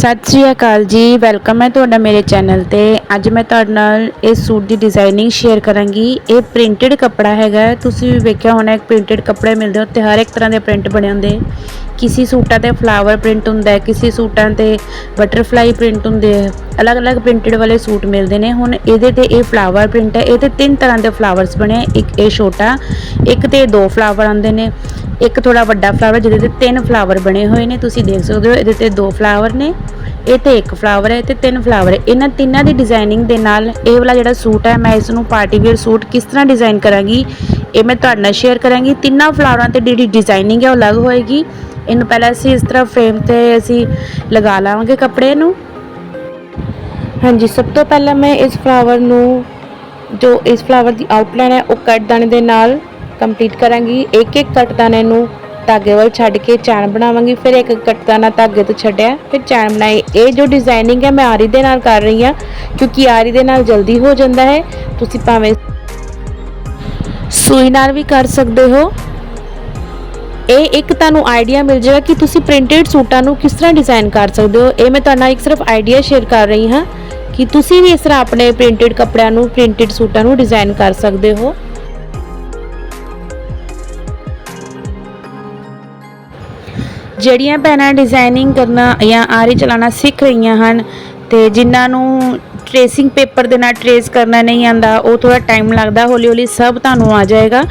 ਸਤਿ ਸ਼੍ਰੀ ਅਕਾਲ ਜੀ, ਵੈਲਕਮ ਹੈ ਤੁਹਾਡਾ ਮੇਰੇ ਚੈਨਲ ਤੇ। ਅੱਜ ਮੈਂ ਤੁਹਾਡੇ ਨਾਲ ਇਸ ਸੂਟ ਦੀ ਡਿਜ਼ਾਈਨਿੰਗ ਸ਼ੇਅਰ ਕਰਾਂਗੀ। ਇਹ ਪ੍ਰਿੰਟਡ ਕੱਪੜਾ ਹੈਗਾ ਤੁਸੀਂ ਵੀ ਵੇਖਿਆ ਹੋਣਾ, ਇੱਕ ਪ੍ਰਿੰਟਡ ਕੱਪੜੇ ਮਿਲਦੇ ਉੱਤੇ ਹਰ ਇੱਕ ਤਰ੍ਹਾਂ ਦੇ ਪ੍ਰਿੰਟ ਬਣੇ ਹੁੰਦੇ। ਕਿਸੇ ਸੂਟਾਂ ਤੇ ਫਲਾਵਰ ਪ੍ਰਿੰਟ ਹੁੰਦਾ ਹੈ, ਕਿਸੇ ਸੂਟਾਂ ਤੇ ਬਟਰਫਲਾਈ ਪ੍ਰਿੰਟ ਹੁੰਦੇ ਆ। ਅਲੱਗ-ਅਲੱਗ ਪ੍ਰਿੰਟਡ ਵਾਲੇ ਸੂਟ ਮਿਲਦੇ ਨੇ। ਹੁਣ ਇਹਦੇ ਤੇ ਇਹ ਫਲਾਵਰ ਪ੍ਰਿੰਟ ਹੈ। ਇਹ ਤੇ ਤਿੰਨ ਤਰ੍ਹਾਂ ਦੇ ਫਲਾਵਰਸ ਬਣੇ ਇੱਕ ਇਹ ਛੋਟਾ, ਇੱਕ ਤੇ ਦੋ ਫਲਾਵਰ ਆਉਂਦੇ ਨੇ। ਇੱਕ ਥੋੜਾ ਵੱਡਾ ਫਲਾਵਰ ਜਿਹਦੇ ਤੇ ਤਿੰਨ ਫਲਾਵਰ ਬਣੇ ਹੋਏ ਨੇ, ਤੁਸੀਂ ਦੇਖ ਸਕਦੇ ਹੋ, ਇਹਦੇ ਤੇ ਦੋ ਫਲਾਵਰ ਨੇ, ਇਹ ਤੇ ਇੱਕ ਫਲਾਵਰ ਹੈ ਤੇ ਤਿੰਨ ਫਲਾਵਰ ਹੈ। ਇਹਨਾਂ ਤਿੰਨਾਂ ਦੀ ਡਿਜ਼ਾਈਨਿੰਗ ਦੇ ਨਾਲ ਇਹ ਵਾਲਾ ਜਿਹੜਾ ਸੂਟ ਹੈ, ਮੈਂ ਇਸ ਨੂੰ ਪਾਰਟੀ ਵੇਅਰ ਸੂਟ ਕਿਸ ਤਰ੍ਹਾਂ ਡਿਜ਼ਾਈਨ ਕਰਾਂਗੀ, ਇਹ ਮੈਂ ਤੁਹਾਡੇ ਨਾਲ ਸ਼ੇਅਰ ਕਰਾਂਗੀ। ਤਿੰਨਾਂ ਫਲਾਵਰਾਂ ਤੇ ਜਿਹੜੀ ਡਿਜ਼ਾਈਨਿੰਗ ਹੈ, ਉਹ ਅਲੱਗ ਹੋਏਗੀ। ਇਹਨੂੰ ਪਹਿਲਾਂ ਅਸੀਂ ਇਸ ਤਰ੍ਹਾਂ ਫਰੇਮ ਤੇ ਅਸੀਂ ਲਗਾ ਲਾਵਾਂਗੇ ਕੱਪੜੇ ਨੂੰ। ਹਾਂਜੀ, ਸਭ ਤੋਂ ਪਹਿਲਾਂ ਮੈਂ ਇਸ ਫਲਾਵਰ ਨੂੰ, ਜੋ ਇਸ ਫਲਾਵਰ ਦੀ ਆਊਟਲਾਈਨ ਹੈ, ਉਹ ਕੱਟ ਦਾਣੇ ਦੇ ਨਾਲ ਕੰਪਲੀਟ ਕਰਾਂਗੀ। ਇੱਕ ਇੱਕ ਕੱਟ ਦਾਣੇ ਧਾਗੇ ਵੱਲ ਛੱਡ ਕੇ ਚੈਨ ਬਣਾਵਾਂਗੀ। ਫਿਰ ਇੱਕ ਕੱਟ ਦਾਣਾ ਧਾਗੇ ਤੋਂ ਛੱਡਿਆ। ਫਿਰ ਚੈਨ ਬਣਾਈ। ਇਹ ਜੋ ਡਿਜ਼ਾਈਨਿੰਗ ਹੈ, ਮੈਂ ਆਰੀ ਦੇ ਨਾਲ ਕਰ ਰਹੀ ਹਾਂ, ਕਿਉਂਕਿ ਆਰੀ ਦੇ ਨਾਲ ਜਲਦੀ ਹੋ ਜਾਂਦਾ ਹੈ। ਤੁਸੀਂ ਭਾਵੇਂ ਸੂਈ ਨਾਲ ਵੀ ਕਰ ਸਕਦੇ ਹੋ। ਇਹ ਇੱਕ ਤੁਹਾਨੂੰ ਆਈਡੀਆ ਮਿਲ ਜਾਏਗਾ ਕਿ ਤੁਸੀਂ ਪ੍ਰਿੰਟਡ ਸੂਟਾਂ ਨੂੰ ਕਿਸ ਤਰ੍ਹਾਂ ਡਿਜ਼ਾਈਨ ਕਰ ਸਕਦੇ ਹੋ। ਇਹ ਮੈਂ ਤੁਹਾਡੇ ਇੱਕ ਸਿਰਫ ਆਈਡੀਆ ਸ਼ੇਅਰ ਕਰ ਰਹੀ ਹਾਂ ਕਿ ਤੁਸੀਂ ਵੀ ਇਸ ਤਰ੍ਹਾਂ ਆਪਣੇ ਪ੍ਰਿੰਟਡ ਕੱਪੜਿਆਂ ਨੂੰ ਪ੍ਰਿੰਟਡ ਸੂਟਾਂ ਨੂੰ ਡਿਜ਼ਾਈਨ ਕਰ ਸਕਦੇ ਹੋ। ਜਿਹੜੀਆਂ ਭੈਣਾਂ ਡਿਜ਼ਾਈਨਿੰਗ ਕਰਨਾ ਜਾਂ ਆਰੀ ਚਲਾਉਣਾ ਸਿੱਖ ਰਹੀਆਂ ਹਨ ਤੇ ਜਿਨ੍ਹਾਂ ਨੂੰ ਟ੍ਰੇਸਿੰਗ ਪੇਪਰ ਦੇ ਨਾਲ ਟ੍ਰੇਸ ਕਰਨਾ ਨਹੀਂ ਆਂਦਾ ਉਹ ਥੋੜਾ ਟਾਈਮ ਲੱਗਦਾ ਹੌਲੀ ਹੌਲੀ ਸਭ ਤੁਹਾਨੂੰ ਆ ਜਾਏਗਾ।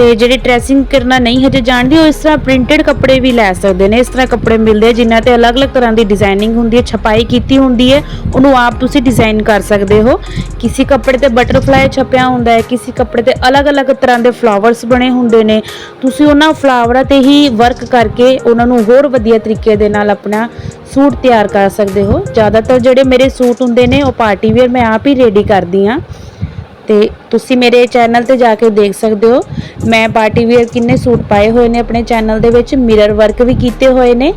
ਤੇ ਜਿਹੜੇ ਡਰੈਸਿੰਗ ਕਰਨਾ ਨਹੀਂ ਹਜੇ ਜਾਣਦੇ, ਉਹ ਇਸ ਤਰ੍ਹਾਂ ਪ੍ਰਿੰਟਡ ਕੱਪੜੇ ਵੀ ਲੈ ਸਕਦੇ ਨੇ, ਇਸ ਤਰ੍ਹਾਂ ਕੱਪੜੇ ਮਿਲਦੇ ਆ, ਜਿਨ੍ਹਾਂ ਤੇ ਅਲੱਗ-ਅਲੱਗ ਤਰ੍ਹਾਂ ਦੀ ਡਿਜ਼ਾਈਨਿੰਗ ਹੁੰਦੀ ਹੈ, ਛਪਾਈ ਕੀਤੀ ਹੁੰਦੀ ਹੈ, ਉਹਨੂੰ ਆਪ ਤੁਸੀਂ ਡਿਜ਼ਾਈਨ ਕਰ ਸਕਦੇ ਹੋ। ਕਿਸੇ ਕੱਪੜੇ ਤੇ ਬਟਰਫਲਾਈ ਛਪਿਆ ਹੁੰਦਾ ਹੈ, ਕਿਸੇ ਕੱਪੜੇ ਤੇ ਅਲੱਗ-ਅਲੱਗ ਤਰ੍ਹਾਂ ਦੇ ਫਲਾਵਰਸ ਬਣੇ ਹੁੰਦੇ ਨੇ, ਤੁਸੀਂ ਉਹਨਾਂ ਫਲਾਵਰਾਂ ਤੇ ਹੀ ਵਰਕ ਕਰਕੇ ਉਹਨਾਂ ਨੂੰ ਹੋਰ ਵਧੀਆ ਤਰੀਕੇ ਦੇ ਨਾਲ ਆਪਣਾ ਸੂਟ ਤਿਆਰ ਕਰ ਸਕਦੇ ਹੋ। ਜ਼ਿਆਦਾਤਰ ਜਿਹੜੇ ਮੇਰੇ ਸੂਟ ਹੁੰਦੇ ਨੇ, ਉਹ ਪਾਰਟੀ ਵੇਅਰ ਮੈਂ ਆਪ ਹੀ ਰੈਡੀ ਕਰਦੀ ਹਾਂ। ਤੇ ਤੁਸੀਂ ਮੇਰੇ ਚੈਨਲ ਤੇ ਜਾ ਕੇ ਦੇਖ ਸਕਦੇ ਹੋ। ਮੈਂ ਪਾਰਟੀ ਵੇਅਰ ਕਿੰਨੇ ਸੂਟ ਪਾਏ ਹੋਏ ਨੇ ਆਪਣੇ ਚੈਨਲ ਦੇ ਵਿੱਚ ਮਿਰਰ ਵਰਕ ਵੀ ਕੀਤੇ ਹੋਏ ਨੇ।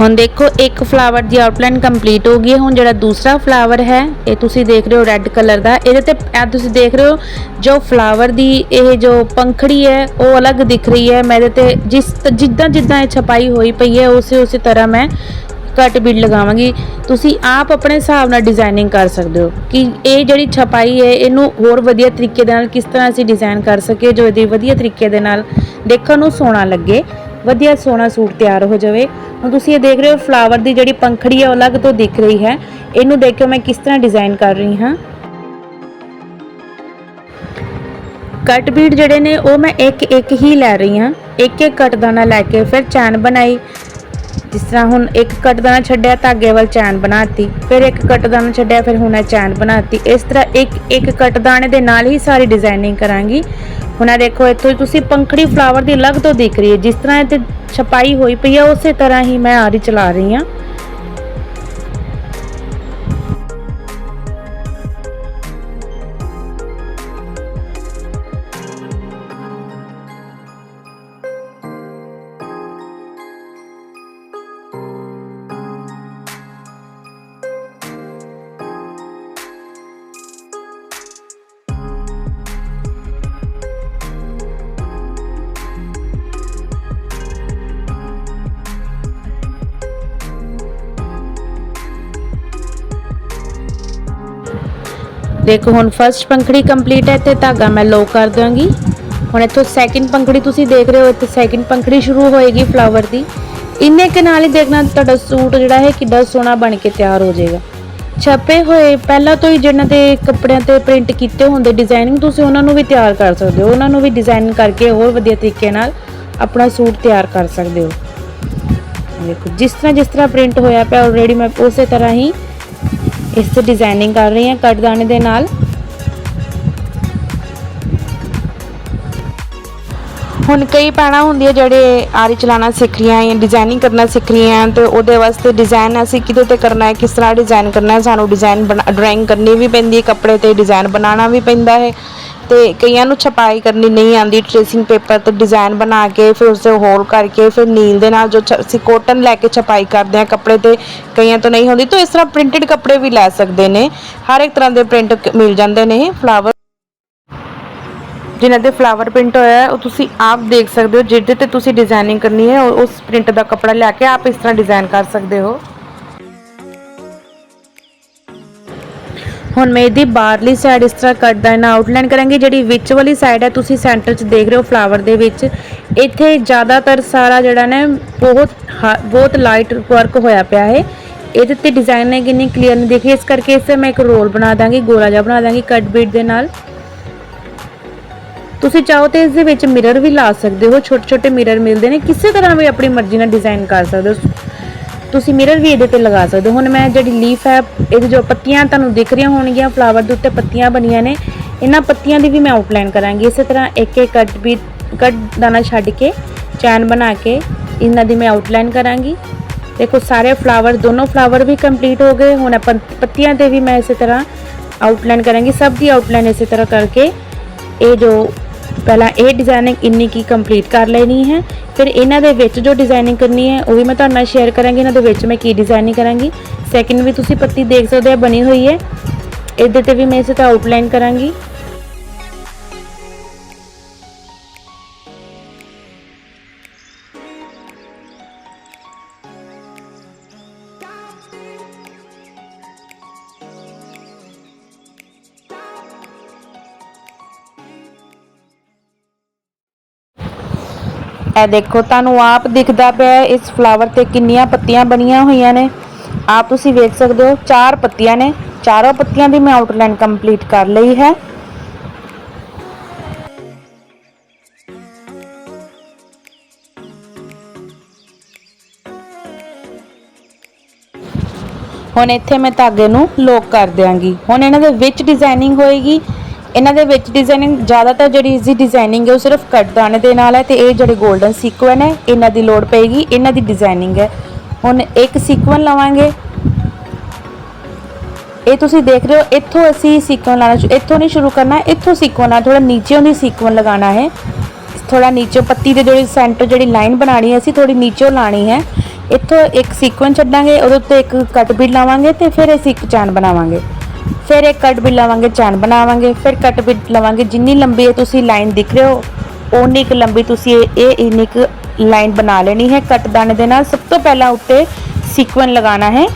ਹੁਣ ਦੇਖੋ, ਇੱਕ ਫਲਾਵਰ ਦੀ ਆਊਟਲਾਈਨ ਕੰਪਲੀਟ ਹੋ ਗਈ ਹੈ। ਹੁਣ ਜਿਹੜਾ ਦੂਸਰਾ ਫਲਾਵਰ ਹੈ, ਇਹ ਤੁਸੀਂ ਦੇਖ ਰਹੇ ਹੋ ਰੈੱਡ ਕਲਰ ਦਾ। ਇਹਦੇ ਤੇ ਇਹ ਤੁਸੀਂ ਦੇਖ ਰਹੇ ਹੋ, ਜੋ ਫਲਾਵਰ ਦੀ ਇਹ ਜੋ ਪੰਖੜੀ ਹੈ, ਉਹ ਅਲੱਗ ਦਿਖ ਰਹੀ ਹੈ। ਮੈਂ ਇਹਦੇ ਤੇ ਜਿਸ ਜਿੱਦਾਂ ਜਿੱਦਾਂ ਇਹ ਛਪਾਈ ਹੋਈ ਪਈ ਹੈ ਉਸੇ ਉਸੇ ਤਰ੍ਹਾਂ ਮੈਂ ਕੱਟ ਬੀਡ ਲਗਾਵਾਂਗੀ। ਤੁਸੀਂ ਆਪ ਆਪਣੇ ਹਿਸਾਬ ਨਾਲ ਡਿਜ਼ਾਈਨਿੰਗ ਕਰ ਸਕਦੇ ਹੋ ਕਿ ਇਹ ਜਿਹੜੀ ਛਪਾਈ ਹੈ, ਇਹਨੂੰ ਹੋਰ ਵਧੀਆ ਤਰੀਕੇ ਦੇ ਨਾਲ ਕਿਸ ਤਰ੍ਹਾਂ ਅਸੀਂ ਡਿਜ਼ਾਈਨ ਕਰ ਸਕੀਏ, ਜੋ ਇਹਦੀ ਵਧੀਆ ਤਰੀਕੇ ਦੇ ਨਾਲ ਦੇਖਣ ਨੂੰ ਸੋਹਣਾ ਲੱਗੇ, ਵਧੀਆ ਸੋਹਣਾ ਸੂਟ ਤਿਆਰ ਹੋ ਜਾਵੇ। ਹੁਣ ਤੁਸੀਂ ਇਹ ਦੇਖ ਰਹੇ ਹੋ ਫਲਾਵਰ ਦੀ ਜਿਹੜੀ ਪੰਖੜੀ ਹੈ, ਉਹ ਅਲੱਗ ਤੋਂ ਦਿਖ ਰਹੀ ਹੈ। ਇਹਨੂੰ ਦੇਖਿਓ ਮੈਂ ਕਿਸ ਤਰ੍ਹਾਂ ਡਿਜ਼ਾਈਨ ਕਰ ਰਹੀ ਹਾਂ। ਕੱਟ ਬੀਡ ਜਿਹੜੇ ਨੇ, ਉਹ ਮੈਂ ਇੱਕ ਇੱਕ ਹੀ ਲੈ ਰਹੀ ਹਾਂ। ਇੱਕ ਇੱਕ ਕੱਟ ਦਾਣਾ ਲੈ ਕੇ ਫਿਰ ਚੈਨ ਬਣਾਈ। ਜਿਸ ਤਰ੍ਹਾਂ ਹੁਣ ਇੱਕ ਕੱਟ ਦਾਣਾ ਛੱਡਿਆ ਧਾਗੇ ਵੱਲ ਚੈਨ ਬਣਾਤੀ, ਫਿਰ ਇੱਕ ਕੱਟ ਛੱਡਿਆ, ਫਿਰ ਹੁਣ ਇਹ ਚੈਨ ਬਣਾਤੀ। ਇਸ ਤਰ੍ਹਾਂ ਇੱਕ ਇੱਕ ਕੱਟ ਦੇ ਨਾਲ ਹੀ ਸਾਰੀ ਡਿਜ਼ਾਈਨਿੰਗ ਕਰਾਂਗੀ। ਹੁਣ ਆ ਦੇਖੋ, ਇੱਥੋਂ ਤੁਸੀਂ ਪੰਖੜੀ ਫਲਾਵਰ ਦੀ ਅਲੱਗ ਤੋਂ ਦਿਖ ਰਹੀ ਹੈ। ਜਿਸ ਤਰ੍ਹਾਂ ਇਹ ਤੇ ਛਪਾਈ ਹੋਈ ਪਈ ਹੈ, ਉਸੇ ਤਰ੍ਹਾਂ ਹੀ ਮੈਂ ਆਰੀ ਚਲਾ ਰਹੀ ਹਾਂ। ਦੇਖੋ, ਹੁਣ ਫਰਸਟ ਪੰਖੜੀ ਕੰਪਲੀਟ ਹੈ ਤੇ ਧਾਗਾ ਮੈਂ ਲੋ ਕਰ ਦਾਂਗੀ ਹੁਣ ਇੱਥੋਂ ਸੈਕਿੰਡ ਪੰਖੜੀ ਤੁਸੀਂ ਦੇਖ ਰਹੇ ਹੋ, ਇੱਥੇ ਸੈਕਿੰਡ ਪੰਖੜੀ ਸ਼ੁਰੂ ਹੋਏਗੀ ਫਲਾਵਰ ਦੀ। ਇੰਨੇ ਕੇ ਨਾਲ ਹੀ ਦੇਖਣਾ ਤੁਹਾਡਾ ਸੂਟ ਜਿਹੜਾ ਹੈ ਕਿੱਡਾ ਸੋਹਣਾ ਬਣ ਕੇ ਤਿਆਰ ਹੋ ਜਾਏਗਾ। ਛਪੇ ਹੋਏ ਪਹਿਲਾਂ ਤੋਂ ਹੀ ਜਿਹਨਾਂ ਦੇ ਕੱਪੜਿਆਂ ਤੇ ਪ੍ਰਿੰਟ ਕੀਤੇ ਹੁੰਦੇ ਡਿਜ਼ਾਈਨਿੰਗ ਤੁਸੀਂ ਉਹਨਾਂ ਨੂੰ ਵੀ ਤਿਆਰ ਕਰ ਸਕਦੇ ਹੋ। ਉਹਨਾਂ ਨੂੰ ਵੀ ਡਿਜ਼ਾਈਨ ਕਰਕੇ ਹੋਰ ਵਧੀਆ ਤਰੀਕੇ ਨਾਲ ਆਪਣਾ ਸੂਟ ਤਿਆਰ ਕਰ ਸਕਦੇ ਹੋ। ਦੇਖੋ, ਜਿਸ ਤਰ੍ਹਾਂ ਜਿਸ ਤਰ੍ਹਾਂ ਪ੍ਰਿੰਟ ਹੋਇਆ ਪਿਆ ਆਲਰੇਡੀ ਮੈਂ ਉਸੇ ਤਰ੍ਹਾਂ ਹੀ ਇਸ ਤੇ ਡਿਜ਼ਾਈਨਿੰਗ ਕਰ ਰਹੀ ਹਾਂ ਕੱਟ ਦੇ ਨਾਲ। ਹੁਣ ਕਈ ਭੈਣਾਂ ਹੁੰਦੀਆਂ ਜਿਹੜੇ ਆਰੀ ਚਲਾਣਾ ਸਿੱਖ ਰਹੀਆਂ ਜਾਂ ਡਿਜ਼ਾਈਨਿੰਗ ਕਰਨਾ ਸਿੱਖ ਰਹੀਆਂ ਤੇ ਉਹਦੇ ਵਾਸਤੇ ਡਿਜ਼ਾਈਨ ਅਸੀਂ ਕਿਹਦੇ ਤੇ ਕਰਨਾ ਹੈ, ਕਿਸ ਤਰ੍ਹਾਂ ਡਿਜ਼ਾਈਨ ਕਰਨਾ ਹੈ, ਸਾਨੂੰ ਡਿਜ਼ਾਈਨ ਡਰਾਇੰਗ ਕਰਨੀ ਵੀ ਪੈਂਦੀ ਹੈ, ਕੱਪੜੇ ਤੇ ਡਿਜ਼ਾਈਨ ਬਣਾਉਣਾ ਵੀ ਪੈਂਦਾ ਹੈ। ਤੇ ਕਈਆਂ ਨੂੰ ਛਪਾਈ ਕਰਨੀ ਨਹੀਂ ਆਉਂਦੀ ਟ੍ਰੇਸਿੰਗ ਪੇਪਰ ਤੇ ਡਿਜ਼ਾਈਨ ਬਣਾ ਕੇ ਫਿਰ ਉਸੇ ਹੋਲ ਕਰਕੇ ਫਿਰ ਨੀਲ ਦੇ ਨਾਲ ਜੋ ਛ- ਅਸੀਂ ਕੋਟਨ ਲੈ ਕੇ ਛਪਾਈ ਕਰਦੇ ਆ ਕੱਪੜੇ ਤੇ, ਕਈਆਂ ਤੋਂ ਨਹੀਂ ਹੁੰਦੀ, ਤਾਂ ਇਸ ਤਰ੍ਹਾਂ ਪ੍ਰਿੰਟਡ ਕੱਪੜੇ ਵੀ ਲੈ ਸਕਦੇ ਨੇ। ਹਰ ਇੱਕ ਤਰ੍ਹਾਂ ਦੇ ਪ੍ਰਿੰਟ ਮਿਲ ਜਾਂਦੇ ਨੇ ਫਲਾਵਰ ਜਿਨ੍ਹਾਂ ਤੇ ਫਲਾਵਰ ਪ੍ਰਿੰਟ ਹੋਇਆ ਉਹ ਤੁਸੀਂ ਆਪ ਦੇਖ ਸਕਦੇ ਹੋ, ਜਿਹਦੇ ਤੇ ਤੁਸੀਂ ਡਿਜ਼ਾਈਨਿੰਗ ਕਰਨੀ ਹੈ ਉਸ ਪ੍ਰਿੰਟ ਦਾ ਕੱਪੜਾ ਲੈ ਕੇ ਆਪ ਇਸ ਤਰ੍ਹਾਂ ਡਿਜ਼ਾਈਨ ਕਰ ਸਕਦੇ ਹੋ। ਹੁਣ ਮੈਂ ਇਹਦੀ ਬਾਹਰਲੀ ਸਾਈਡ ਇਸ ਤਰ੍ਹਾਂ ਕੱਟ ਦਾ ਆਊਟਲਾਈਨ ਕਰਾਂਗੀ, ਜਿਹੜੀ ਵਿੱਚ ਵਾਲੀ ਸਾਈਡ ਹੈ, ਤੁਸੀਂ ਸੈਂਟਰ 'ਚ ਦੇਖ ਰਹੇ ਹੋ ਫਲਾਵਰ ਦੇ ਵਿੱਚ। ਇੱਥੇ ਜ਼ਿਆਦਾਤਰ ਸਾਰਾ ਜਿਹੜਾ ਨਾ, ਬਹੁਤ ਹਾ- ਬਹੁਤ ਲਾਈਟ ਵਰਕ ਹੋਇਆ ਪਿਆ ਹੈ। ਇਹਦੇ ਤੇ ਡਿਜ਼ਾਈਨ ਨੇ ਕਿੰਨੀ ਕਲੀਅਰ ਨਹੀਂ ਦੇਖੀ, ਇਸ ਕਰਕੇ ਇਸ 'ਤੇ ਮੈਂ ਇੱਕ ਰੋਲ ਬਣਾ ਦਾਂਗੀ ਗੋਲਾ ਜਿਹਾ ਬਣਾ ਦਾਂਗੀ ਕੱਟ ਬੀਟ ਦੇ ਨਾਲ। ਤੁਸੀਂ ਚਾਹੋ ਤੇ ਇਸ ਦੇ ਵਿੱਚ ਮਿਰਰ ਵੀ ਲਾ ਸਕਦੇ ਹੋ ਛੋਟੇ ਛੋਟੇ ਮਿਰਰ ਮਿਲਦੇ ਨੇ, ਕਿਸੇ ਤਰ੍ਹਾਂ ਵੀ ਆਪਣੀ ਮਰਜ਼ੀ ਨਾਲ ਡਿਜ਼ਾਈਨ ਕਰ ਸਕਦੇ ਹੋ। ਤੁਸੀਂ ਮਿਰਰ ਵੀ ਇਹਦੇ ਤੇ ਲਗਾ ਸਕਦੇ ਹੋ। ਹੁਣ ਮੈਂ ਜਿਹੜੀ ਲੀਫ ਹੈ, ਇਹਦੀ ਜੋ ਪੱਤੀਆਂ ਤੁਹਾਨੂੰ ਦਿਖ ਰਹੀਆਂ ਹੋਣਗੀਆਂ ਫਲਾਵਰ ਦੇ ਉੱਤੇ ਪੱਤੀਆਂ ਬਣੀਆਂ ਨੇ, ਇਹਨਾਂ ਪੱਤੀਆਂ ਦੀ ਵੀ ਮੈਂ ਆਊਟਲਾਈਨ ਕਰਾਂਗੀ। ਇਸੇ ਤਰ੍ਹਾਂ ਇੱਕ ਇੱਕ ਕੱਟ ਵੀ, ਕੱਟ ਦਾਣਾ ਛੱਡ ਕੇ, ਚੈਨ ਬਣਾ ਕੇ ਇਹਨਾਂ ਦੀ ਮੈਂ ਆਊਟਲਾਈਨ ਕਰਾਂਗੀ। ਦੇਖੋ, ਸਾਰੇ ਫਲਾਵਰ ਦੋਨੋਂ ਫਲਾਵਰ ਵੀ ਕੰਪਲੀਟ ਹੋ ਗਏ। ਹੁਣ ਆਪਾਂ ਪੱਤੀਆਂ ਤੇ ਵੀ ਮੈਂ ਇਸੇ ਤਰ੍ਹਾਂ ਆਊਟਲਾਈਨ ਕਰਾਂਗੀ। ਸਭ ਦੀ ਆਊਟਲਾਈਨ ਇਸੇ ਤਰ੍ਹਾਂ ਕਰਕੇ ਇਹ ਜੋ ਪਹਿਲਾਂ ਇਹ ਡਿਜ਼ਾਈਨਿੰਗ ਇੰਨੀ ਕੀ ਕੰਪਲੀਟ ਕਰ ਲੈਣੀ ਹੈ, ਫਿਰ ਇਹਨਾਂ ਦੇ ਵਿੱਚ ਜੋ ਡਿਜ਼ਾਈਨਿੰਗ ਕਰਨੀ ਹੈ, ਉਹ ਵੀ ਮੈਂ ਤੁਹਾਡੇ ਨਾਲ ਸ਼ੇਅਰ ਕਰਾਂਗੀ, ਇਹਨਾਂ ਦੇ ਵਿੱਚ ਮੈਂ ਕੀ ਡਿਜ਼ਾਈਨਿੰਗ ਕਰਾਂਗੀ। ਸੈਕਿੰਡ ਵੀ ਤੁਸੀਂ ਪੱਤੀ ਦੇਖ ਸਕਦੇ ਹੋ ਬਣੀ ਹੋਈ ਹੈ। ਇਹਦੇ ਤੇ ਵੀ ਮੈਂ ਇਸੇ ਤਰ੍ਹਾਂ ਆਊਟਲਾਈਨ ਕਰਾਂਗੀ। ਇਹ ਦੇਖੋ, ਤੁਹਾਨੂੰ ਆਪ ਦਿਖਦਾ ਪਿਆ ਇਸ ਫਲਾਵਰ ਤੇ ਕਿੰਨੀਆਂ ਪੱਤੀਆਂ ਬਣੀਆਂ ਹੋਈਆਂ ਨੇ। ਆਪ ਤੁਸੀਂ ਵੇਖ ਸਕਦੇ ਹੋ, ਚਾਰ ਪੱਤੀਆਂ ਨੇ। ਚਾਰੋਂ ਪੱਤੀਆਂ ਦੀ ਮੈਂ ਆਊਟਲਾਈਨ ਕੰਪਲੀਟ ਕਰ ਲਈ ਹੈ। ਹੁਣ ਇੱਥੇ ਮੈਂ ਧਾਗੇ ਨੂੰ ਲੋਕ ਕਰ ਦਿਆਂਗੀ। ਹੁਣ ਇਹਨਾਂ ਦੇ ਵਿੱਚ ਡਿਜ਼ਾਈਨਿੰਗ ਹੋਏਗੀ। ਇਹਨਾਂ ਦੇ ਵਿੱਚ ਡਿਜ਼ਾਈਨਿੰਗ ਜ਼ਿਆਦਾਤਰ ਜਿਹੜੀ ਇਸਦੀ ਡਿਜ਼ਾਈਨਿੰਗ ਹੈ ਉਹ ਸਿਰਫ ਕੱਟ ਦਾਣੇ ਦੇ ਨਾਲ ਹੈ ਤੇ ਇਹ ਜਿਹੜੇ 골ਡਨ ਸੀਕੁਐਨ ਹੈ, ਇਹਨਾਂ ਦੀ ਲੋੜ ਪਏਗੀ, ਇਹਨਾਂ ਦੀ ਡਿਜ਼ਾਈਨਿੰਗ ਹੈ। ਹੁਣ ਇੱਕ ਸੀਕੁਐਨ ਲਵਾਂਗੇ। ਇਹ ਤੁਸੀਂ ਦੇਖ ਰਹੇ ਹੋ, ਇੱਥੋਂ ਅਸੀਂ ਸੀਕੁਐਨ ਲਾਣਾ ਸ਼ੁ- ਇੱਥੋਂ ਨਹੀਂ ਸ਼ੁਰੂ ਕਰਨਾ, ਇੱਥੋਂ ਸੀਕੁਐਨ ਨਾਲ ਥੋੜਾ ਨੀਚੇ ਦੀ ਸੀਕੁਐਨ ਲਗਾਉਣਾ ਹੈ। ਥੋੜਾ ਨੀਚੇ ਪੱਤੀ ਦੇ ਜਿਹੜੀ ਸੈਂਟਰ ਜਿਹੜੀ ਲਾਈਨ ਬਣਾਣੀ ਹੈ, ਅਸੀਂ ਥੋੜੀ ਨੀਚੇ ਲਾਣੀ ਹੈ। ਇੱਥੋਂ ਇੱਕ ਸੀਕੁਐਨ ਛੱਡਾਂਗੇ, ਉਹਦੇ ਉੱਤੇ ਇੱਕ ਕੱਟ ਬੀਟ ਲਾਵਾਂਗੇ ਤੇ ਫਿਰ ਅਸੀਂ ਇੱਕ ਚੈਨ ਬਣਾਵਾਂਗੇ। ਫਿਰ ਇੱਕ ਕੱਟ ਬੀਟ ਲਵਾਂਗੇ, ਚੈਨ ਬਣਾਵਾਂਗੇ, ਫਿਰ ਕੱਟ ਬੀਟ ਲਵਾਂਗੇ। ਜਿੰਨੀ ਲੰਬੀ ਹੈ ਤੁਸੀਂ ਲਾਈਨ ਦਿਖ ਰਹੇ ਹੋ, ਓਨੀ ਕੁ ਲੰਬੀ ਤੁਸੀਂ ਇਹ ਇਹ ਇੰਨੀ ਕੁ ਲਾਈਨ ਬਣਾ ਲੈਣੀ ਹੈ। ਕੱਟ ਦਾਣੇ ਦੇ ਨਾਲ ਸਭ ਤੋਂ ਪਹਿਲਾਂ ਉੱਤੇ ਸੀਕਵਨ ਲਗਾਉਣਾ ਹੈ।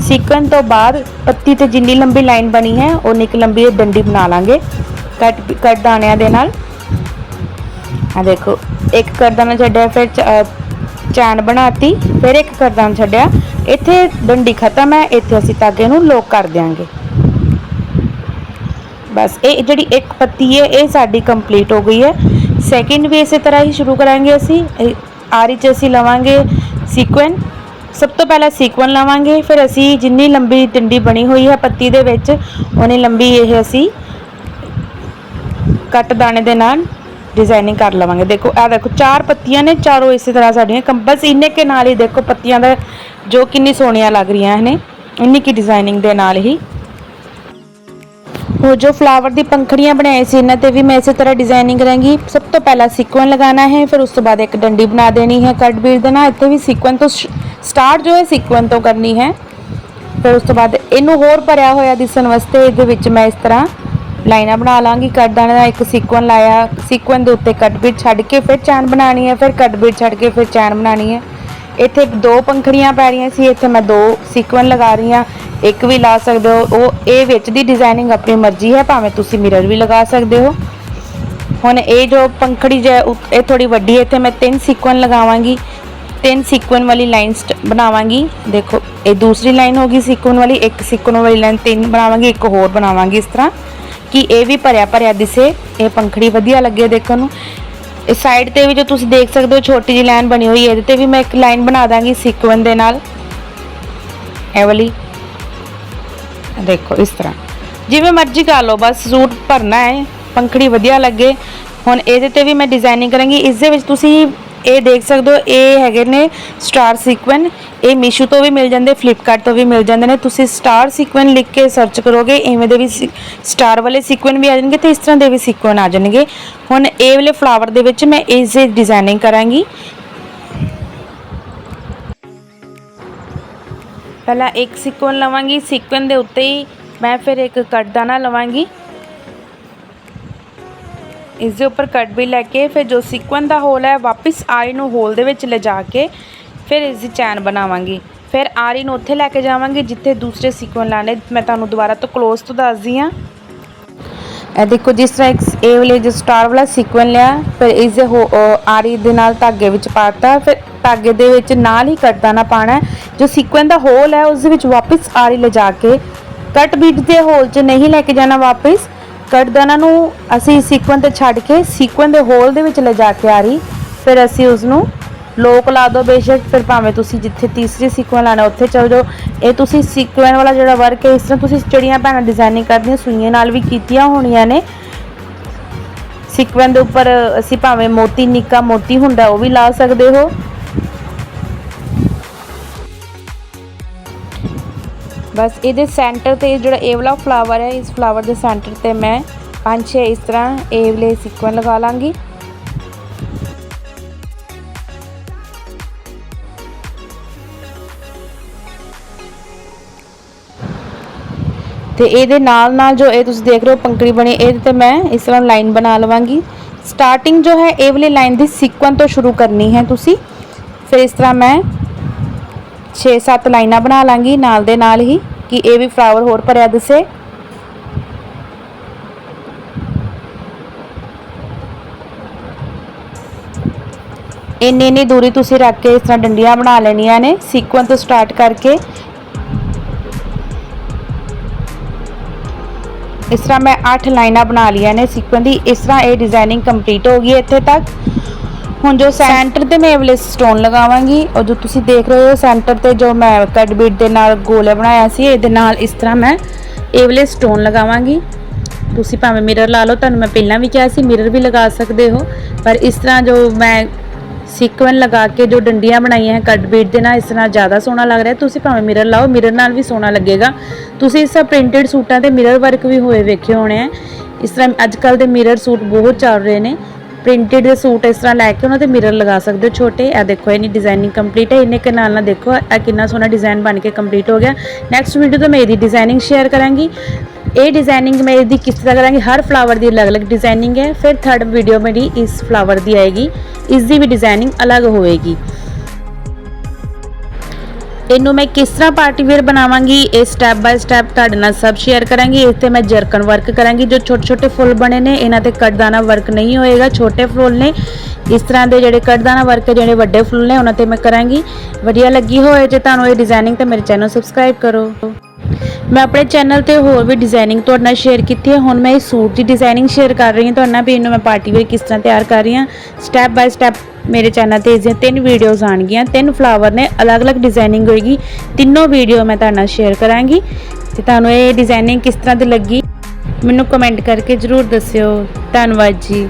ਸੀਕੁਐਨ ਤੋਂ ਬਾਅਦ ਪੱਤੀ ਤੇ ਜਿੰਨੀ ਲੰਬੀ ਲਾਈਨ ਬਣੀ ਹੈ, ਓਨੀ ਕੁ ਲੰਬੀ ਇਹ ਡੰਡੀ ਬਣਾ ਲਾਂਗੇ। ਕੱਟ ਕੱਟ ਦਾਣਿਆਂ ਦੇ ਨਾਲ। ਆ ਦੇਖੋ, ਇੱਕ ਕਰਦਾਨਾ ਛੱਡਿਆ, ਫਿਰ ਚ- ਅਹ ਚੈਨ ਬਣਾਤੀ, ਫਿਰ ਇੱਕ ਕਰਦਾਨਾ ਛੱਡਿਆ। ਇੱਥੇ ਡੰਡੀ ਖਤਮ ਹੈ, ਇੱਥੇ ਅਸੀਂ ਤਾਗੇ ਨੂੰ ਲੋਕ ਕਰ ਦਿਆਂਗੇ। ਬਸ ਇਹ ਜਿਹੜੀ ਇੱਕ ਪੱਤੀ ਹੈ, ਇਹ ਸਾਡੀ ਕੰਪਲੀਟ ਹੋ ਗਈ ਹੈ। ਸੈਕਿੰਡ ਵੀ ਇਸੇ ਤਰ੍ਹਾਂ ਹੀ ਸ਼ੁਰੂ ਕਰਾਂਗੇ ਅਸੀਂ। ਆਰੀ ਚ ਅਸੀਂ ਲਵਾਂਗੇ ਸੀਕੁਐਨ ਸਭ ਤੋਂ ਪਹਿਲਾਂ ਸੀਕੁਐਨ ਲਵਾਂਗੇ। ਫਿਰ ਅਸੀਂ ਜਿੰਨੀ ਲੰਬੀ ਡੰਡੀ ਬਣੀ ਹੋਈ ਹੈ ਪੱਤੀ ਦੇ ਵਿੱਚ ਉਨੀ ਲੰਬੀ ਇਹ ਅਸੀਂ ਕੱਟ ਦਾਣੇ ਦੇ ਨਾਲ ਡਿਜ਼ਾਈਨਿੰਗ ਕਰ ਲਵਾਂਗੇ। ਦੇਖੋ ਇਹ ਦੇਖੋ, ਚਾਰ ਪੱਤੀਆਂ ਨੇ ਚਾਰੋਂ ਇਸੇ ਤਰ੍ਹਾਂ ਸਾਡੀਆਂ ਕੰਬਸ ਇੰਨੇ ਕੇ ਨਾਲ ਹੀ ਦੇਖੋ ਪੱਤੀਆਂ ਦਾ ਜੋ ਕਿੰਨੀ ਸੋਹਣੀਆਂ ਲੱਗ ਰਹੀਆਂ ਨੇ। ਇੰਨੀ ਕੀ ਡਿਜ਼ਾਈਨਿੰਗ ਦੇ ਨਾਲ ਹੀ। ਹੋਰ ਜੋ ਫਲਾਵਰ ਦੀ ਪੰਖੜੀਆਂ ਬਣਾਏ ਸੀ, ਇਹਨਾਂ ਤੇ ਵੀ ਮੈਂ ਇਸੇ ਤਰ੍ਹਾਂ ਡਿਜ਼ਾਈਨਿੰਗ ਕਰਾਂਗੀ। ਸਭ ਤੋਂ ਪਹਿਲਾਂ ਸੀਕੁਐਨ ਲਗਾਉਣਾ ਹੈ, ਫਿਰ ਉਸ ਤੋਂ ਬਾਅਦ ਇੱਕ ਡੰਡੀ ਬਣਾ ਦੇਣੀ ਹੈ ਕੱਟ ਦੇ ਨਾਲ। ਇੱਥੇ ਵੀ ਸੀਕੁਐਨ ਤੋਂ ਸਟਾਰਟ ਜੋ ਹੈ ਸੀਕੁਐਨ ਤੋਂ ਕਰਨੀ ਹੈ। ਫਿਰ ਉਸ ਤੋਂ ਬਾਅਦ ਇਹਨੂੰ ਹੋਰ ਭਰਿਆ ਹੋਇਆ ਦਿਸਣ ਵਾਸਤੇ ਇਹਦੇ ਵਿੱਚ ਮੈਂ ਇਸ ਤਰ੍ਹਾਂ ਲਾਈਨਾਂ ਬਣਾ ਲਾਂਗੀ। ਕੱਟ ਦਾਣੇ ਦਾ ਇੱਕ ਸੀਕੁਐਨ ਲਾਇਆ ਸੀਕੁਐਨ ਦੇ ਉੱਤੇ ਕੱਟ ਬੀਟ ਛੱਡ ਕੇ ਫਿਰ ਚੈਨ ਬਣਾਉਣੀ ਹੈ, ਫਿਰ ਕੱਟ ਬੀਟ ਛੱਡ ਕੇ ਫਿਰ ਚੈਨ ਬਣਾਉਣੀ ਹੈ। ਇੱਥੇ ਦੋ ਪੰਖੜੀਆਂ ਪੈ ਰਹੀਆਂ ਸੀ, ਇੱਥੇ ਮੈਂ ਦੋ ਸੀਕੁਐਨ ਲਗਾ ਰਹੀ ਹਾਂ। ਇੱਕ ਵੀ ਲਾ ਸਕਦੇ ਹੋ। ਉਹ ਇਹ ਵਿੱਚ ਦੀ ਡਿਜ਼ਾਈਨਿੰਗ ਆਪਣੀ ਮਰਜ਼ੀ ਹੈ, ਭਾਵੇਂ ਤੁਸੀਂ ਮਿਰਰ ਵੀ ਲਗਾ ਸਕਦੇ ਹੋ। ਹੁਣ ਇਹ ਜੋ ਪੰਖੜੀ ਜੇ ਇਹ ਥੋੜੀ ਵੱਡੀ ਹੈ, ਇੱਥੇ ਮੈਂ ਤਿੰਨ ਸੀਕੁਐਨ ਲਗਾਵਾਂਗੀ। ਤਿੰਨ ਸੀਕੁਐਨ ਵਾਲੀ ਲਾਈਨ ਬਣਾਵਾਂਗੀ। ਦੇਖੋ, ਇਹ ਦੂਸਰੀ ਲਾਈਨ ਹੋ ਗਈ ਸੀਕੁਐਨ ਵਾਲੀ, ਇੱਕ ਸੀਕੁਐਨ ਵਾਲੀ ਲਾਈਨ ਤਿੰਨ ਬਣਾਵਾਂਗੀ, ਇੱਕ ਹੋਰ ਬਣਾਵਾਂਗੀ ਇਸ ਤਰ੍ਹਾਂ। ਕਿ ਇਹ ਵੀ ਭਰਿਆ ਭਰਿਆ ਦਿਸੇ, ਇਹ ਪੰਖੜੀ ਵਧੀਆ ਲੱਗੇ ਦੇਖਣ ਨੂੰ। ਇਸ ਸਾਈਡ ਤੇ ਵੀ ਜੋ ਤੁਸੀਂ ਦੇਖ ਸਕਦੇ ਹੋ, ਛੋਟੀ ਜਿਹੀ ਲਾਈਨ ਬਣੀ ਹੋਈ ਹੈ। ਇਹਦੇ ਤੇ ਵੀ ਮੈਂ ਇੱਕ ਲਾਈਨ ਬਣਾ ਦਾਂਗੀ ਸੀਕੁਐਨ ਦੇ ਨਾਲ। ਇਹ ਵਾਲੀ। ਦੇਖੋ, ਇਸ ਤਰ੍ਹਾਂ। ਜਿਵੇਂ ਮਰਜ਼ੀ ਕਰ ਲਓ, ਬਸ ਸੂਟ ਭਰਨਾ ਹੈ, ਪੰਖੜੀ ਵਧੀਆ ਲੱਗੇ। ਹੁਣ ਇਹਦੇ ਤੇ ਵੀ ਮੈਂ ਡਿਜ਼ਾਈਨਿੰਗ ਕਰਾਂਗੀ। ਇਸ ਦੇ ਵਿੱਚ ਤੁਸੀਂ ਇਹ ਦੇਖ ਸਕਦੇ ਹੋ, ਇਹ ਹੈਗੇ ਨੇ ਸਟਾਰ ਸੀਕੁਐਨ ਇਹ ਮੀਸ਼ੋ ਤੋਂ ਵੀ ਮਿਲ ਜਾਂਦੇ ਫਲਿੱਪਕਾਰਟ ਤੋਂ ਵੀ ਮਿਲ ਜਾਂਦੇ ਨੇ। ਤੁਸੀਂ ਸਟਾਰ ਸੀਕੁਐਨ ਲਿਖ ਕੇ ਸਰਚ ਕਰੋਗੇ, ਇਵੇਂ ਦੇ ਵੀ ਸਟਾਰ ਵਾਲੇ ਸੀਕੁਐਨ ਵੀ ਆ ਜਾਣਗੇ ਤੇ ਇਸ ਤਰ੍ਹਾਂ ਦੇ ਵੀ ਸੀਕੁਐਨ ਆ ਜਾਣਗੇ। ਹੁਣ ਇਹ ਵਾਲੇ ਫਲਾਵਰ ਦੇ ਵਿੱਚ ਮੈਂ ਇਸ ਦੀ ਡਿਜ਼ਾਈਨਿੰਗ ਕਰਾਂਗੀ। ਪਹਿਲਾਂ ਇੱਕ ਸੀਕੁਐਨ ਲਵਾਂਗੀ ਸੀਕੁਐਨ ਦੇ ਉੱਤੇ ਹੀ ਮੈਂ ਫਿਰ ਇੱਕ ਕੱਟ ਦਾਣਾ ਲਵਾਂਗੀ। ਇਸ ਦੇ ਉੱਪਰ ਕਟ ਵੀ ਲੈ ਕੇ ਫਿਰ ਜੋ ਸੀਕੁਐਂਸ ਦਾ ਹੋਲ ਹੈ, ਵਾਪਿਸ ਆਰੀ ਨੂੰ ਹੋਲ ਦੇ ਵਿੱਚ ਲਿਜਾ ਕੇ ਫਿਰ ਇਸ ਦੀ ਚੈਨ ਬਣਾਵਾਂਗੀ। ਫਿਰ ਆਰੀ ਨੂੰ ਉੱਥੇ ਲੈ ਕੇ ਜਾਵਾਂਗੀ, ਜਿੱਥੇ ਦੂਸਰੇ ਸਿਕਵਨ ਲਾਣੇ। ਮੈਂ ਤੁਹਾਨੂੰ ਦੁਬਾਰਾ ਤੋਂ ক্লোਜ਼ ਤੋਂ ਦੱਸਦੀ ਹਾਂ। ਇਹ ਦੇਖੋ, ਜਿਸ ਤਰ੍ਹਾਂ ਇੱਕ ਇਹ ਵਾਲੇ ਜੋ ਸਟਾਰ ਵਾਲਾ ਸਿਕਵਨ ਲਿਆ, ਫਿਰ ਇਸ ਦੇ ਹੋ- ਆਰੀ ਦੇ ਨਾਲ ਧਾਗੇ ਵਿੱਚ ਪਾਤਾ ਫਿਰ ਧਾਗੇ ਦੇ ਵਿੱਚ ਨਾਲ ਹੀ ਕੱਟਦਾ ਨਾ ਪਾਣਾ ਜੋ ਸੀਕੁਐਂਸ ਦਾ ਹੋਲ ਹੈ, ਉਸ ਦੇ ਵਿੱਚ ਵਾਪਸ ਆਰੀ ਲਿਜਾ ਕੇ ਕਟ ਬੀਟ ਦੇ ਹੋਲ 'ਚ ਨਹੀਂ ਲੈ ਕੇ ਜਾਣਾ ਵਾਪਸ। ਕੱਟ ਨੂੰ ਅਸੀਂ ਸੀਕੁਐਂਸ ਤੇ ਛੱਡ ਕੇ ਸੀਕੁਐਂਸ ਦੇ ਹੋਲ ਦੇ ਵਿੱਚ ਲਿਜਾ ਕੇ ਆਰੀ ਫਿਰ ਅਸੀਂ ਉਸ ਨੂੰ ਲੋਕ ਲਾ ਦੋ ਬੇਸ਼ੱਕ। ਫਿਰ ਭਾਵੇਂ ਤੁਸੀਂ ਜਿੱਥੇ ਤੀਸਰੀ ਸੀਕੁਐਂਸ ਲਾਣਾ ਉੱਥੇ ਚਲ ਜਾਓ। ਇਹ ਤੁਸੀਂ ਸੀਕੁਐਂਸ ਵਾਲਾ ਜਿਹੜਾ ਵਰਕ ਹੈ, ਇਸ ਤਰ੍ਹਾਂ ਤੁਸੀਂ ਚਿੜੀਆਂ ਭੈਣਾਂ ਡਿਜ਼ਾਈਨਿੰਗ ਕਰਦੀਆਂ, ਸੂਈਆਂ ਨਾਲ ਵੀ ਕੀਤੀਆਂ ਹੋਣੀਆਂ ਨੇ। ਸੀਕੁਐਂਸ ਦੇ ਉੱਪਰ ਅਸੀਂ ਭਾਵੇਂ ਮੋਤੀ, ਨਿੱਕਾ ਮੋਤੀ ਹੁੰਦਾ, ਉਹ ਵੀ ਲਾ ਸਕਦੇ ਹੋ। ਬਸ ਇਹਦੇ ਸੈਂਟਰ ਤੇ ਜਿਹੜਾ ਇਹ ਵਾਲਾ ਫਲਾਵਰ ਹੈ, ਇਸ ਫਲਾਵਰ ਦੇ ਸੈਂਟਰ ਤੇ ਮੈਂ ਪੰਜ ਛੇ ਇਸ ਤਰ੍ਹਾਂ ਇਹ ਵਾਲੇ ਸੀਕੁਐਂਸ ਲਗਾ ਲਾਂਗੀ। ਤੇ ਇਹਦੇ ਨਾਲ ਨਾਲ ਜੋ ਇਹ ਤੁਸੀਂ ਦੇਖ ਰਹੇ ਹੋ ਪੰਕੜੀ ਬਣੀ, ਇਹਦੇ ਤੇ ਮੈਂ ਇਸ ਤਰ੍ਹਾਂ ਲਾਈਨ ਬਣਾ ਲਵਾਂਗੀ। ਸਟਾਰਟਿੰਗ ਜੋ ਹੈ, ਇਹ ਵਾਲੀ ਲਾਈਨ ਦੀ ਸੀਕੁਐਂਸ ਤੋਂ ਸ਼ੁਰੂ ਕਰਨੀ ਹੈ ਤੁਸੀਂ। ਫਿਰ ਇਸ ਤਰ੍ਹਾਂ ਮੈਂ 6-7 ਲਾਈਨਾਂ ਬਣਾ ਲਾਂਗੀ, ਨਾਲ ਦੇ ਨਾਲ ਹੀ ਕਿ ਇਹ ਵੀ ਫਲਾਵਰ ਹੋਰ ਭਰਿਆ ਦਿਸੇ। ਇੰਨੀ ਇੰਨੀ ਦੂਰੀ ਤੁਸੀਂ ਰੱਖ ਕੇ ਇਸ ਤਰ੍ਹਾਂ ਡੰਡੀਆਂ ਬਣਾ ਲੈਣੀਆਂ ਨੇ ਸੀਕੁਐਂਸ ਤੋਂ ਸਟਾਰਟ ਕਰਕੇ। ਇਸ ਤਰ੍ਹਾਂ ਮੈਂ 8 ਲਾਈਨਾਂ ਬਣਾ ਲਈਆਂ ਨੇ ਸੀਕੁਐਂਸ ਦੀ, ਇਸ ਤਰ੍ਹਾਂ ਇਹ ਡਿਜ਼ਾਈਨਿੰਗ ਕੰਪਲੀਟ ਹੋ ਗਈ ਇੱਥੇ ਤੱਕ। ਹੁਣ ਜੋ ਸੈਂਟਰ ਤੇ ਮੈਂ ਇਹ ਸਟੋਨ ਲਗਾਵਾਂਗੀ ਔਰ ਜੋ ਤੁਸੀਂ ਦੇਖ ਰਹੇ ਹੋ ਸੈਂਟਰ ਤੇ ਜੋ ਮੈਂ ਕੱਟ ਬੀਟ ਦੇ ਨਾਲ ਗੋਲਾ ਬਣਾਇਆ ਸੀ, ਇਹਦੇ ਨਾਲ ਇਸ ਤਰ੍ਹਾਂ ਮੈਂ ਇਹ ਸਟੋਨ ਲਗਾਵਾਂਗੀ। ਤੁਸੀਂ ਭਾਵੇਂ ਮਿਰਰ ਲਾ ਲਓ, ਤੁਹਾਨੂੰ ਮੈਂ ਪਹਿਲਾਂ ਵੀ ਕਿਹਾ ਸੀ ਮਿਰਰ ਵੀ ਲਗਾ ਸਕਦੇ ਹੋ। ਪਰ ਇਸ ਤਰ੍ਹਾਂ ਜੋ ਮੈਂ ਸੀਕਵਨ ਲਗਾ ਕੇ ਜੋ ਡੰਡੀਆਂ ਬਣਾਈਆਂ ਹੈ ਕੱਟ ਬੀਟ ਦੇ ਨਾਲ, ਇਸ ਤਰ੍ਹਾਂ ਜ਼ਿਆਦਾ ਸੋਹਣਾ ਲੱਗ ਰਿਹਾ। ਤੁਸੀਂ ਭਾਵੇਂ ਮਿਰਰ ਲਾਓ ਮਿਰਰ ਨਾਲ ਵੀ ਸੋਹਣਾ ਲੱਗੇਗਾ। ਤੁਸੀਂ ਇਸ ਤਰ੍ਹਾਂ ਪ੍ਰਿੰਟਡ ਸੂਟਾਂ ਤੇ ਮਿਰਰ ਵਰਕ ਵੀ ਹੋਏ ਵੇਖੇ ਹੋਣੇ ਆ ਇਸ ਤਰ੍ਹਾਂ ਅੱਜ ਕੱਲ ਦੇ ਮਿਰਰ ਸੂਟ ਬਹੁਤ ਚੱਲ ਰਹੇ ਨੇ। ਪ੍ਰਿੰਟਡ ਦੇ ਸੂਟ ਇਸ ਤਰ੍ਹਾਂ ਲੈ ਕੇ ਉਹਨਾਂ ਤੇ ਮਿਰਰ ਲਗਾ ਸਕਦੇ ਹੋ ਛੋਟੇ। ਇਹ ਦੇਖੋ ਇਹਨੀ ਡਿਜ਼ਾਈਨਿੰਗ ਕੰਪਲੀਟ ਹੈ, ਇਹਨੇ ਕੇ ਨਾਲ ਨਾਲ ਦੇਖੋ, ਇਹ ਕਿੰਨਾ ਸੋਹਣਾ ਡਿਜ਼ਾਈਨ ਬਣ ਕੇ ਕੰਪਲੀਟ ਹੋ ਗਿਆ। ਨੈਕਸਟ ਵੀਡੀਓ ਤੋਂ ਮੈਂ ਇਹਦੀ ਡਿਜ਼ਾਈਨਿੰਗ ਸ਼ੇਅਰ ਕਰਾਂਗੀ। ਇਹ ਡਿਜ਼ਾਈਨਿੰਗ ਮੈਂ ਇਹਦੀ ਕਿਸ ਤਰ੍ਹਾਂ ਕਰਾਂਗੀ? ਹਰ ਫਲਾਵਰ ਦੀ ਅਲੱਗ-ਅਲੱਗ ਡਿਜ਼ਾਈਨਿੰਗ ਹੈ। ਫਿਰ ਥਰਡ ਵੀਡੀਓ ਮੇਰੀ ਇਸ ਫਲਾਵਰ ਦੀ ਆਏਗੀ। ਇਸ ਦੀ ਵੀ ਡਿਜ਼ਾਈਨਿੰਗ ਅਲੱਗ ਹੋਵੇਗੀ। ਇਹਨੂੰ ਮੈਂ ਕਿਸ ਤਰ੍ਹਾਂ ਪਾਰਟੀ ਵੇਅਰ ਬਣਾਵਾਂਗੀ, ਇਹ ਸਟੈਪ ਬਾਈ ਸਟੈਪ ਤੁਹਾਡੇ ਨਾਲ ਸਭ ਸ਼ੇਅਰ ਕਰਾਂਗੀ, ਇਸ ਤੇ ਮੈਂ ਜਰਕਨ ਵਰਕ ਕਰਾਂਗੀ, ਜੋ ਛੋਟੇ ਛੋਟੇ ਫੁੱਲ ਬਣੇ ਨੇ, ਇਹਨਾਂ ਤੇ ਕਟਦਾਨਾ ਵਰਕ ਨਹੀਂ ਹੋਏਗਾ, ਛੋਟੇ ਫੁੱਲ ਨੇ। ਇਸ ਤਰ੍ਹਾਂ ਦੇ ਜਿਹੜੇ ਕਟਦਾਨਾ ਵਰਕ ਜਿਹੜੇ ਵੱਡੇ ਫੁੱਲ ਨੇ, ਉਹਨਾਂ ਤੇ ਮੈਂ ਕਰਾਂਗੀ। ਵਧੀਆ ਲੱਗੀ ਹੋਏ ਜੇ ਤੁਹਾਨੂੰ ਇਹ ਡਿਜ਼ਾਈਨਿੰਗ ਤਾਂ ਮੇਰੇ ਚੈਨਲ ਸਬਸਕ੍ਰਾਈਬ ਕਰੋ। ਮੈਂ ਆਪਣੇ ਚੈਨਲ ਤੇ ਹੋਰ ਵੀ ਡਿਜ਼ਾਈਨਿੰਗ ਤੁਹਾਡੇ ਨਾਲ ਸ਼ੇਅਰ ਕੀਤੀ ਹੈ, ਹੁਣ ਮੈਂ ਇਹ ਸੂਟ ਦੀ ਡਿਜ਼ਾਈਨਿੰਗ ਸ਼ੇਅਰ ਕਰ ਰਹੀ ਹਾਂ, ਤੁਹਾਡੇ ਨਾਲ ਵੀ ਇਹਨੂੰ ਮੈਂ ਪਾਰਟੀ ਵੇਅਰ ਕਿਸ ਤਰ੍ਹਾਂ ਤਿਆਰ ਕਰ ਰਹੀ ਹਾਂ। ਸਟੈਪ ਬਾਈ ਸਟੈਪ ਮੇਰੇ ਚੈਨਲ ਤੇ ਇਸ ਦੀਆਂ ਤਿੰਨ ਵੀਡੀਓਜ਼ ਆਣਗੀਆਂ। ਤਿੰਨ ਫਲਾਵਰ ਨੇ, ਅਲੱਗ-ਅਲੱਗ ਡਿਜ਼ਾਈਨਿੰਗ ਹੋਏਗੀ। ਤਿੰਨੋਂ ਵੀਡੀਓ ਮੈਂ ਤੁਹਾਡੇ ਨਾਲ ਸ਼ੇਅਰ ਕਰਾਂਗੀ। ਤੇ ਤੁਹਾਨੂੰ ਇਹ ਡਿਜ਼ਾਈਨਿੰਗ ਕਿਸ ਤਰ੍ਹਾਂ ਦੀ ਲੱਗੀ, ਮੈਨੂੰ ਕਮੈਂਟ ਕਰਕੇ ਜਰੂਰ ਦੱਸਿਓ। ਧੰਨਵਾਦ ਜੀ।